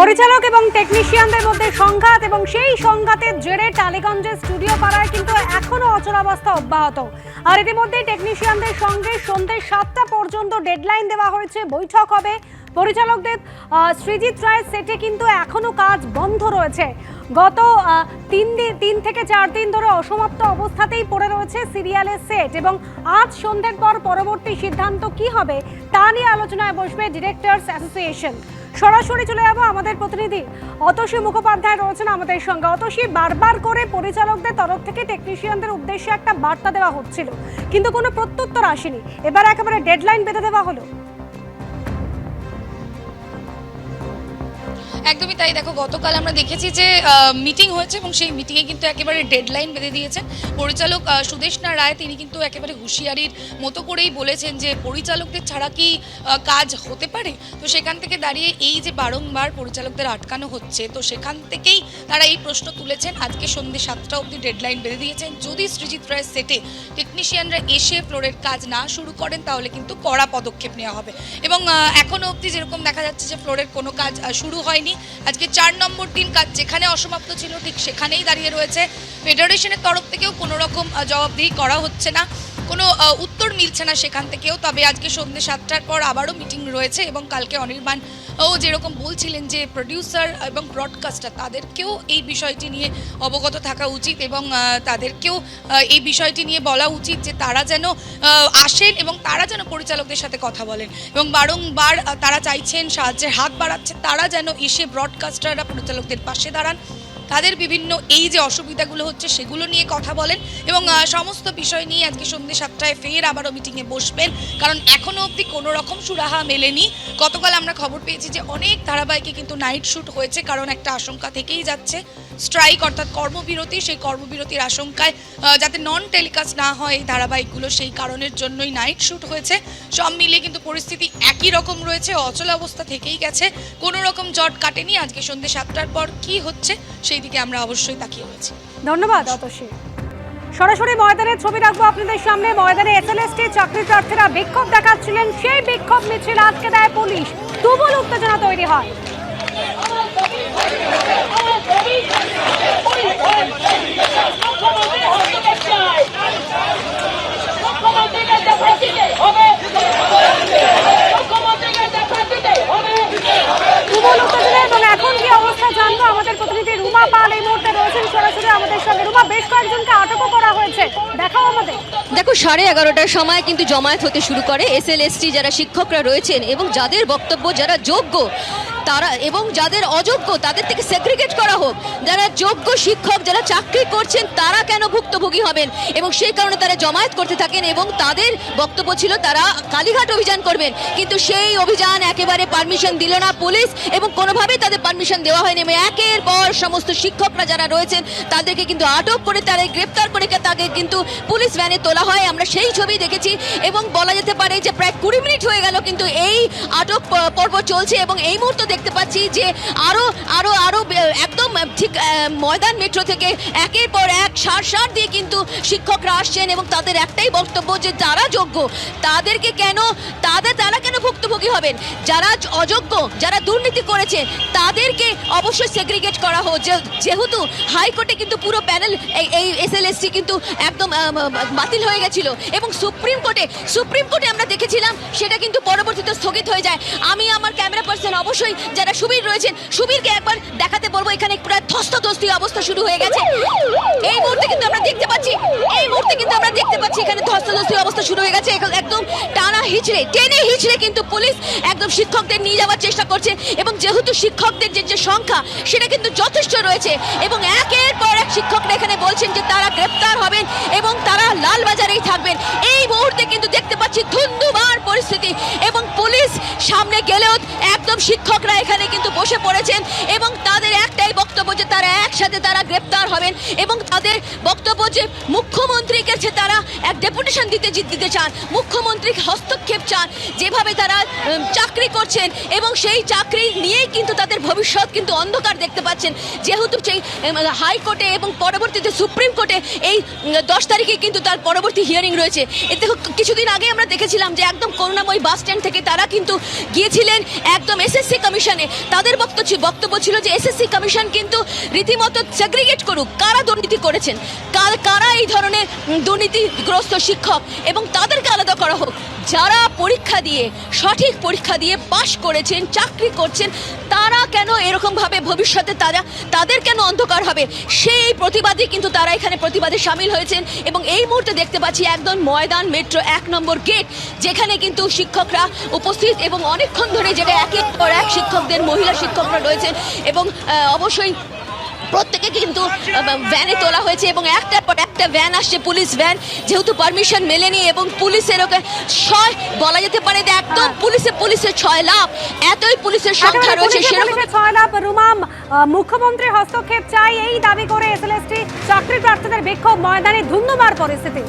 পরিচালক এবং টেকনিশিয়ানদের মধ্যে সংঘাত এবং সেই সংঘাতের জেরে টালিগঞ্জের স্টুডিও পাড়ায় কিন্তু এখনও অচলাবস্থা অব্যাহত। আর ইতিমধ্যে টেকনিশিয়ানদের সঙ্গে সন্ধ্যে সাতটা পর্যন্ত ডেডলাইন দেওয়া হয়েছে। বৈঠক হবে। পরিচালকদের সৃজিত রায়ের সেটে কিন্তু এখনও কাজ বন্ধ রয়েছে। গত তিন দিন তিন থেকে চার দিন ধরে অসমাপ্ত অবস্থাতেই পড়ে রয়েছে সিরিয়ালের সেট এবং আজ সন্ধ্যের পর পরবর্তী সিদ্ধান্ত কি হবে তা নিয়ে আলোচনায় বসবে ডিরেক্টরস অ্যাসোসিয়েশন সরাসরি চলে যাব আমাদের প্রতিনিধি অতসী মুখোপাধ্যায় রয়েছেন আমাদের সঙ্গে। অতসী, বারবার করে পরিচালকদের তরফ থেকে টেকনিশিয়ানদের উদ্দেশ্যে একটা বার্তা দেওয়া হচ্ছিল, কিন্তু কোনো প্রত্যুত্তর আসেনি। এবার একেবারে ডেডলাইন বেঁধে দেওয়া হলো। একদমই তাই। দেখো গতকাল আমরা দেখেছি যে মিটিং হয়েছে এবং সেই মিটিংয়ে কিন্তু একেবারে ডেডলাইন বেঁধে দিয়েছেন। পরিচালক সুদেশনা রায় তিনি কিন্তু একেবারে হুঁশিয়ারির মতো করেই বলেছেন যে পরিচালকদের ছাড়া কি কাজ হতে পারে? তো সেখান থেকে দাঁড়িয়ে এই যে বারংবার পরিচালকদের আটকানো হচ্ছে তো সেখান থেকেই তারা এই প্রশ্ন তুলেছেন। আজকে সন্ধ্যে সাতটা অবধি ডেডলাইন বেঁধে দিয়েছেন। যদি সৃজিত রায়ের সেটে টেকনিশিয়ানরা এসে ফ্লোরের কাজ না শুরু করেন তাহলে কিন্তু কড়া পদক্ষেপ নেওয়া হবে। এবং আহ, এখনও অবধি যেরকম দেখা যাচ্ছে যে ফ্লোরের কোনো কাজ শুরু হয়নি আজকে চার নম্বর দিন কাজ যেখানে অসমাপ্ত ছিল, ঠিক সেখানেই দাঁড়িয়ে রয়েছে। ফেডারেশনের তরফ থেকেও কোনো রকম জবাবদিহি করা হচ্ছে না। কোনো উত্তর মিলছে না সেখান থেকেও। তবে আজকে সন্ধ্যে সাতটার পর আবারও মিটিং রয়েছে এবং কালকে অনির্বাণ ও যেরকম বলছিলেন যে প্রডিউসার এবং ব্রডকাস্টার তাদেরকেও এই বিষয়টি নিয়ে অবগত থাকা উচিত এবং তাদেরকেও এই বিষয়টি নিয়ে বলা উচিত যে তারা যেন আসেন এবং তারা যেন পরিচালকদের সাথে কথা বলেন এবং বারংবার তারা চাইছেন সাহায্যের হাত বাড়াচ্ছে, তারা যেন এসে ব্রডকাস্টাররা পরিচালকদের পাশে দাঁড়ান তাদের বিভিন্ন এই যে অসুবিধাগুলো হচ্ছে সেগুলো নিয়ে কথা বলেন এবং সমস্ত বিষয় নিয়ে আজকে সন্ধ্যে সাতটায় ফের আবারও মিটিংয়ে বসবেন। কারণ এখনও অবধি কোনো রকম সুরাহা মেলেনি। গতকাল আমরা খবর পেয়েছি যে অনেক ধারাবাহিকে কিন্তু নাইট শ্যুট হয়েছে, কারণ একটা আশঙ্কা থেকেই যাচ্ছে। স্ট্রাইক অর্থাৎ কর্মবিরতি, সেই কর্মবিরতির আশঙ্কায় যাতে নন টেলিকাস্ট না হয় এই ধারাবাহিকগুলো, সেই কারণের জন্যই নাইট শ্যুট হয়েছে। সব মিলিয়ে কিন্তু পরিস্থিতি একই রকম রয়েছে, অচল অবস্থা থেকেই গেছে। কোনো রকম জট কাটেনি। আজকে সন্ধ্যে সাতটার পর কি হচ্ছে, সেই দিকে আমরা অবশ্যই তাকিয়ে রয়েছি। ধন্যবাদ। অতসী সরাসরি ময়দানের ছবি রাখব আপনাদের সামনে। ময়দানে এসএলএসটি চাকরি প্রার্থীরা বিক্ষোভ দেখাচ্ছিলেন। সেই বিক্ষোভ মিছিল আটকে দেয় পুলিশ। তুমুল উত্তেজনা তৈরি হয় তুমুল উত্তেজনা এবং এখন কি অবস্থা জানব আমাদের প্রতিনিধি রুমা পাল এই মুহূর্তে রয়েছেন সরাসরি দেখো, সাড়ে এগারোটার সময় কিন্তু জমায়েত হতে শুরু করে এসএলএসটি যারা শিক্ষকরা রয়েছেন এবং যাদের বক্তব্য যারা যোগ্য, তারা এবং যাদের অযোগ্য, তাদের থেকে সেগ্রিগেট করা হোক। যারা যোগ্য শিক্ষক, যারা চাকরি করছেন, তারা কেন ভুক্তভোগী হবেন? এবং সেই কারণে তারা জমায়েত করতে থাকেন এবং তাদের বক্তব্য ছিল, তারা কালীঘাট অভিযান করবেন। কিন্তু সেই অভিযান একেবারে পারমিশন দিল না পুলিশ এবং কোনোভাবেই তাদের পারমিশন দেওয়া হয়নি। এবং একের পর সমস্ত শিক্ষকরা যারা রয়েছেন তাদেরকে কিন্তু আটক করে তাদের গ্রেপ্তার করে তাকে কিন্তু পুলিশ ভ্যানে তোলা হয়। আমরা সেই ছবি দেখেছি এবং বলা যেতে পারে যে প্রায় কুড়ি মিনিট হয়ে গেল কিন্তু এই আটক পর্ব চলছে এবং এই মুহূর্তে দেখতে পাচ্ছি যে আরও আরও আরও একদম ঠিক ময়দান মেট্রো থেকে একের পর এক সার সার দিয়ে কিন্তু শিক্ষকরা আসছেন এবং তাদের একটাই বক্তব্য যে যারা যোগ্য, তাদেরকে কেন, তাদের, তারা কেন ভুক্তভোগী হবেন? যারা অযোগ্য, যারা দুর্নীতি করেছে, তাদেরকে অবশ্যই সেগ্রিগেট করা হোক। যেহেতু হাইকোর্টে কিন্তু পুরো প্যানেল এই এসএলএসসি কিন্তু একদম বাতিল হয়ে গেছিল। এবং সুপ্রিম কোর্টে সুপ্রিম কোর্টে আমরা দেখেছিলাম, সেটা কিন্তু পরবর্তীতে স্থগিত হয়ে যায়। আমি আমার ক্যামেরা পার্সন অবশ্যই যারা সুবীর রয়েছেন, সুবীরকে একবার দেখাতে বলব, এখানে প্রায় ধস্তধস্তি অবস্থা শুরু হয়ে গেছে এই মুহূর্তে কিন্তু আমরা দেখতে পাচ্ছি এই মুহূর্তে কিন্তু আমরা দেখতে পাচ্ছি এখানে ধস্তাধস্তি অবস্থা শুরু হয়ে গেছে। একদম টানা হিচড়ে, টেনে হিচড়ে কিন্তু পুলিশ একদম শিক্ষকদের নিয়ে যাওয়ার চেষ্টা করছে এবং যেহেতু শিক্ষকদের যে সংখ্যা, সেটা কিন্তু যথেষ্ট রয়েছে এবং একের পর এক শিক্ষকরা এখানে বলছেন যে তারা গ্রেপ্তার হবেন এবং তারা লালবাজারেই থাকবেন। এই মুহূর্তে কিন্তু দেখতে পাচ্ছি ধুন্ধুমার পরিস্থিতি এবং পুলিশ সামনে গেলেও একদম শিক্ষকরা এখানে কিন্তু বসে পড়েছেন এবং তাদের একটাই বক্তব্য যে তারা একসাথে তারা গ্রেপ্তার হবেন এবং তাদের বক্তব্য যে মুখ্যমন্ত্রীর কাছে তারা এক ডেপুটেশন দিতে দিতে চান মুখ্যমন্ত্রী হস্তক্ষেপ চান, যেভাবে তারা চাকরি করছেন এবং সেই চাকরি নিয়েই কিন্তু তাদের ভবিষ্যৎ কিন্তু অন্ধকার দেখতে পাচ্ছেন। যেহেতু সেই হাইকোর্টে এবং পরবর্তীতে সুপ্রিম কোর্টে এই দশ তারিখে কিন্তু তার পরবর্তী হিয়ারিং রয়েছে। এতে কিছুদিন আগে আমরা দেখেছিলাম যে একদম করুণাময় বাস স্ট্যান্ড থেকে তারা কিন্তু গিয়েছিলেন একদম এসএসসি কমিশনে। তাদের বক্তব্য বক্তব্য ছিল যে এসএসসি কমিশন কিন্তু রীতিমতো সেগ্রিগেট করুক। কারা দুর্নীতি করেছেন? কার- কারা এই ধরনের দুর্নীতিগ্রস্ত শিক্ষক? এবং তাদেরকে আলাদা করা হোক। যারা পরীক্ষা দিয়ে, সঠিক পরীক্ষা দিয়ে পাশ করেছেন, চাকরি করছেন, তারা কেন এরকমভাবে ভবিষ্যতে তারা তাদের কেন অন্ধকার হবে? সেই প্রতিবাদে কিন্তু তারা এখানে প্রতিবাদে সামিল হয়েছেন। এবং এই মুহূর্তে দেখতে পাচ্ছি একদম ময়দান মেট্রো এক নম্বর গেট, যেখানে কিন্তু শিক্ষকরা উপস্থিত এবং অনেকক্ষণ ধরে যেটা একের পর এক শিক্ষকদের মহিলা শিক্ষকরা রয়েছেন এবং অবশ্যই প্রত্যেকে কিন্তু ভ্যানে তোলা হয়েছে এবং একটার পর একটা ভ্যান আসছে পুলিশ ভ্যান যেহেতু পারমিশন মেলেনি এবং পুলিশের ওকে ছয় বলা যেতে পারে যে একদম পুলিশে পুলিশের ছয় লাভ। এতই পুলিশের সংখ্যা রয়েছে সেরকম ছয় লাভ। রুমাম আহ, মুখ্যমন্ত্রীর হস্তক্ষেপ চাই এই দাবি করে এসএলএসটি। চাকরি প্রার্থীদের বিক্ষোভ ময়দানে ধুন্ধুমার পরিস্থিতি।